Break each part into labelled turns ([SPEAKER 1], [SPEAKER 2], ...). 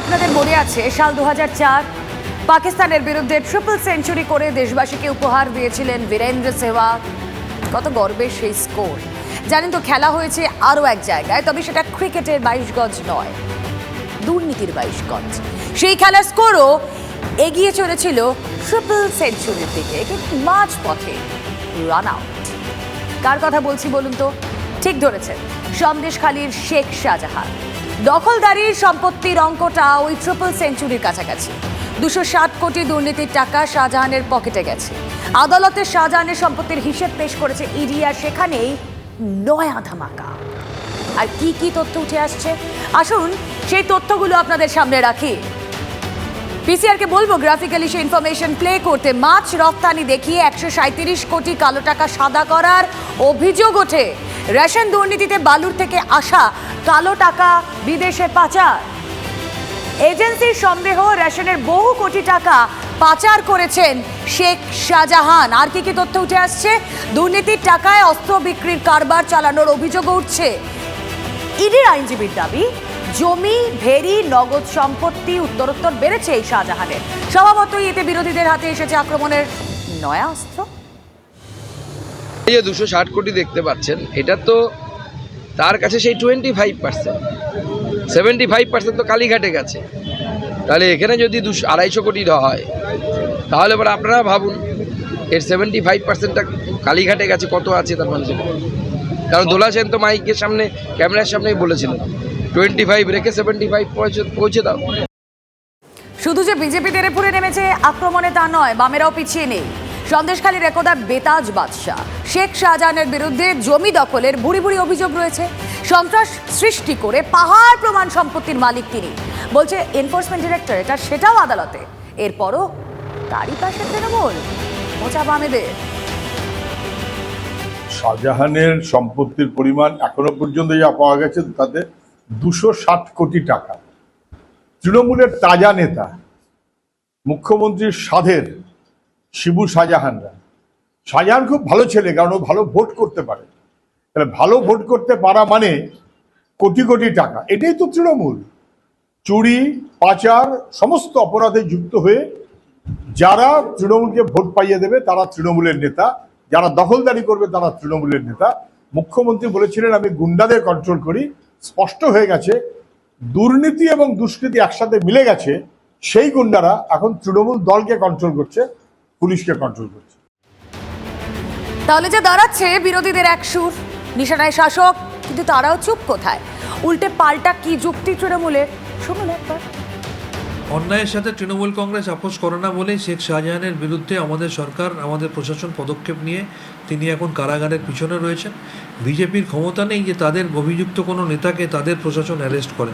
[SPEAKER 1] আপনাদের মনে আছে, সাল দুহাজার চার পাকিস্তানের বিরুদ্ধে ট্রিপল সেঞ্চুরি করে দেশবাসীকে উপহার দিয়েছিলেন বীরেন্দ্র সেহবাগ কত গর্বের সেই স্কোর জানেন তো, খেলা হয়েছে আরও এক জায়গায়, তবে সেটা ক্রিকেটের বাইশ গজ নয়, দুর্নীতির বাইশ গজ সেই খেলার স্কোরও এগিয়ে চলেছিল ট্রিপল সেঞ্চুরির দিকে কিন্তু মাঝ পথে রান আউট কার কথা বলছি বলুন তো? ঠিক ধরেছেন, সন্দেশখালীর শেখ শাহজাহান। দখলদারির সম্পত্তির অঙ্কটা ওই ট্রিপল সেঞ্চুরির কাছাকাছি। দুশো ষাট কোটি দুর্নীতির টাকা শাহজাহানের পকেটে গেছে। আদালতে শাহজাহানের সম্পত্তির হিসেব পেশ করেছে ইডি, আর সেখানেই নয়া ধামাকা। আর কি কি তথ্য উঠে আসছে? আসুন সেই তথ্যগুলো আপনাদের সামনে রাখি। পিসিআরকে বলব, গ্রাফিক্যালি সে ইনফরমেশন প্লে করতে মাছ রপ্তানি দেখিয়ে একশো সাঁত্রিশ কোটি কালো টাকা সাদা করার অভিযোগ ওঠে। রেশন দুর্নীতিতে বালুর থেকে আসা কালো টাকা, বিদেশে পাচার। এজেন্সির সন্দেহ, রেশনের বহু কোটি টাকা পাচার করেছেন শেখ শাহজাহান। আর কি কি তথ্য উঠে আসছে? দুর্নীতির টাকায় অস্ত্র বিক্রির কারবার চালানোর অভিযোগ উঠছে। ইডির আইনজীবীর দাবি, জমি ভেরি নগদ সম্পত্তি উত্তরোত্তর বেড়েছে এই শাহজাহানের। স্বভাবতই এতে বিরোধীদের হাতে এসেছে আক্রমণের নয়া অস্ত্র।
[SPEAKER 2] এই যে দুশো ষাট কোটি দেখতে পাচ্ছেন, এটা তো তার কাছে সেই twenty five percent seventy five percent তো কালীঘাটে গেছে। তাহলে এখানে যদি দুশো আড়াইশো কোটি হয় তাহলে এবার আপনারা ভাবুন এর সেভেন্টি ফাইভ পার্সেন্টটা কালীঘাটে গেছে কত আছে তার মানে কারণ দোলা সেন তো মাইকের সামনে ক্যামেরার সামনেই বলেছিলেন টোয়েন্টি ফাইভ রেখে সেভেন্টি ফাইভ পৌঁছে পৌঁছে দাও।
[SPEAKER 1] শুধু যে বিজেপি তেরেপুরে নেমেছে আক্রমণে তা নয় বামেরাও পিছিয়ে নেই। সন্দেশখালীর একদা বেতাজ বাদশাহ। শেখ শাহজাহানের বিরুদ্ধে জমি দখলের বুড়ি বুড়ি অভিযোগ রয়েছে। সন্ত্রাস সৃষ্টি করে পাহাড় প্রমাণ সম্পত্তির মালিক তিনি। বলছে এনফোর্সমেন্ট ডিরেক্টর এটা সেটাও আদালতে। এরপরও তারই পাশে তৃণমূল। মোচা বামেদের
[SPEAKER 3] শাহজাহানের সম্পত্তির পরিমাণ এখনও পর্যন্ত যা পাওয়া গেছে তাতে দুশো ষাট কোটি টাকা। তৃণমূলের তাজা নেতা মুখ্যমন্ত্রীর সাধের শিবু শাহজাহানরা। শাহজাহান খুব ভালো ছেলে, কারণ ও ভালো ভোট করতে পারে। তাহলে ভালো ভোট করতে পারা মানে কোটি কোটি টাকা। এটাই তো তৃণমূল। চুরি, পাচার, সমস্ত অপরাধে যুক্ত হয়ে যারা তৃণমূলকে ভোট পাইয়ে দেবে, তারা তৃণমূলের নেতা। যারা দখলদারি করবে, তারা তৃণমূলের নেতা। মুখ্যমন্ত্রী বলেছিলেন, আমি গুন্ডাদের কন্ট্রোল করি। স্পষ্ট হয়ে গেছে, দুর্নীতি এবং দুষ্কৃতি একসাথে মিলে গেছে। সেই গুন্ডারা এখন তৃণমূল দলকে কন্ট্রোল করছে। পুলিশকে কন্ট্রোল করছে।
[SPEAKER 1] তাহলে যে দাঁড়াচ্ছে বিরোধীদের এক সুর নিশানায় শাসক কিন্তু তারাও চুপ কোথায়? উল্টে পাল্টা কি যুক্তি তৃণমূলের? শুনুন একবার।
[SPEAKER 4] অন্যায়ের সাথে তৃণমূল কংগ্রেস আপোষ করে না বলেই শেখ শাহজাহানের বিরুদ্ধে আমাদের সরকার আমাদের প্রশাসন পদক্ষেপ নিয়ে তিনি এখন কারাগারের পিছনে রয়েছেন। বিজেপির ক্ষমতা নেই যে তাদের অভিযুক্ত কোনো নেতাকে তাদের প্রশাসন অ্যারেস্ট করে।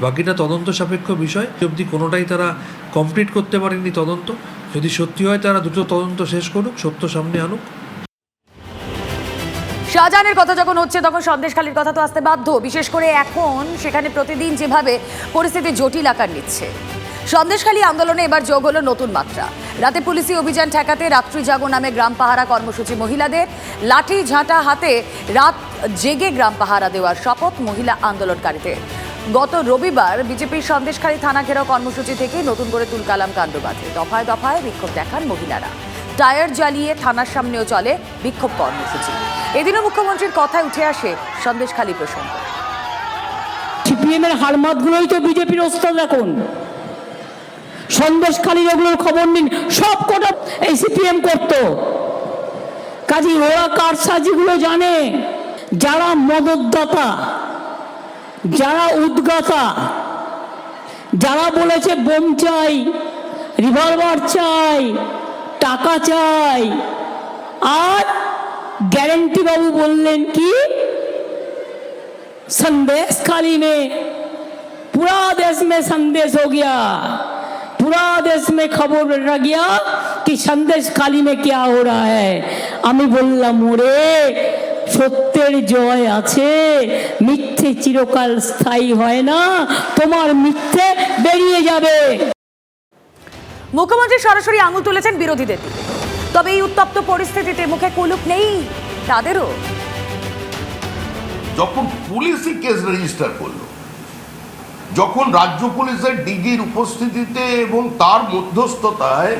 [SPEAKER 4] বাকিটা তদন্ত সাপেক্ষ বিষয়। অবধি কোনোটাই তারা কমপ্লিট করতে পারেনি তদন্ত। যদি সত্যি হয়, তারা দুটো তদন্ত শেষ করুক, সত্য সামনে আনুক।
[SPEAKER 1] শাহজাহানের কথা যখন হচ্ছে, তখন সন্দেশখালীর কথা তো আসতে বাধ্য। বিশেষ করে এখন, সেখানে প্রতিদিন যেভাবে পরিস্থিতি জটিল আকার নিচ্ছে। সন্দেশখালী আন্দোলনে এবার যোগ হলো নতুন মাত্রা। রাতে পুলিশি অভিযান ঠেকাতে রাত্রি জাগো নামে গ্রাম পাহারা কর্মসূচি মহিলাদের। লাঠি ঝাঁটা হাতে রাত জেগে গ্রাম পাহারা দেওয়ার শপথ মহিলা আন্দোলনকারীদের। গত রবিবার বিজেপির সন্দেশখালী থানা ঘেরাও কর্মসূচি থেকে নতুন করে তুলকালাম কাণ্ড বাঁধে দফায় দফায় বিক্ষোভ দেখান মহিলারা। টায়ার জ্বালিয়ে থানার সামনেও চলে বিক্ষোভ কর্মসূচি। এদিনও মুখ্যমন্ত্রীর কথায় উঠে আসে সন্দেশখালী প্রসঙ্গ।
[SPEAKER 5] সিপিএম এর তো বিজেপির ওস্তাদ এখন। সন্দেশখালী ওগুলোর খবর নিন, সব কটা এই সিপিএম করতো। কাজী ওরা কারসাজিগুলো জানে, যারা মদতদাতা যারা উদ্গাতা যারা বলেছে বোম চাই রিভলভার চাই টাকা চাই আর গ্যারেন্টি বাবু বললেন কি संदेश खाली में पूरा देश में संदेश हो गया पूरा देश में खबर रह गया कि संदेश खाली में क्या हो रहा है আমি বললাম ওরে সত্যের জয় আছে। মিথ্যে চিরকাল স্থায়ী হয় না। তোমার মিথ্যে বেরিয়ে যাবে।
[SPEAKER 1] মুখ্যমন্ত্রী সরাসরি আঙুল তুলেছেন বিরোধীদের তবে এই উত্তপ্ত পরিস্থিতিতে মুখে কুলুপ নেই তাদেরও।
[SPEAKER 6] যখন পুলিশই কেস রেজিস্টার করল যখন রাজ্য পুলিশের ডিজির উপস্থিতিতে এবং তার মধ্যস্থতায়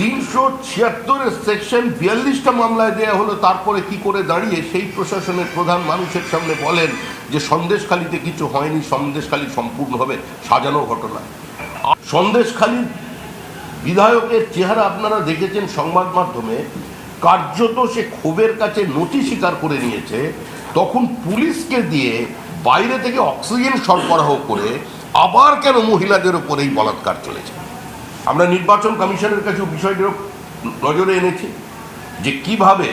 [SPEAKER 6] তিনশো ছিয়াত্তরের সেকশন বিয়াল্লিশটা মামলায় দেওয়া হলো, তারপরে কি করে দাঁড়িয়ে সেই প্রশাসনের প্রধান মানুষের সামনে বলেন যে সন্দেশখালিতে কিছু হয়নি, সন্দেশখালি সম্পূর্ণভাবে সাজানো ঘটনা। সন্দেশখালীর বিধায়কের চেহারা আপনারা দেখেছেন সংবাদ মাধ্যমে, কার্যত সে ক্ষোভের কাছে নথি স্বীকার করে নিয়েছে, তখন পুলিশকে দিয়ে বাইরে থেকে অক্সিজেন সরবরাহ করে আবার কেন মহিলাদের ওপর এই বলাৎকার চলেছে? আমরা নির্বাচন কমিশনের কাছে বিষয়টিও নজরে এনেছি যে কীভাবে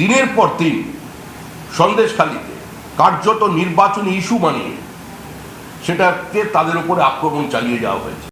[SPEAKER 6] দিনের পর দিন সন্দেশখালিতে কার্যত নির্বাচনী ইস্যু বানিয়ে সেটাকে তাদের উপরে আক্রমণ চালিয়ে যাওয়া হয়েছে।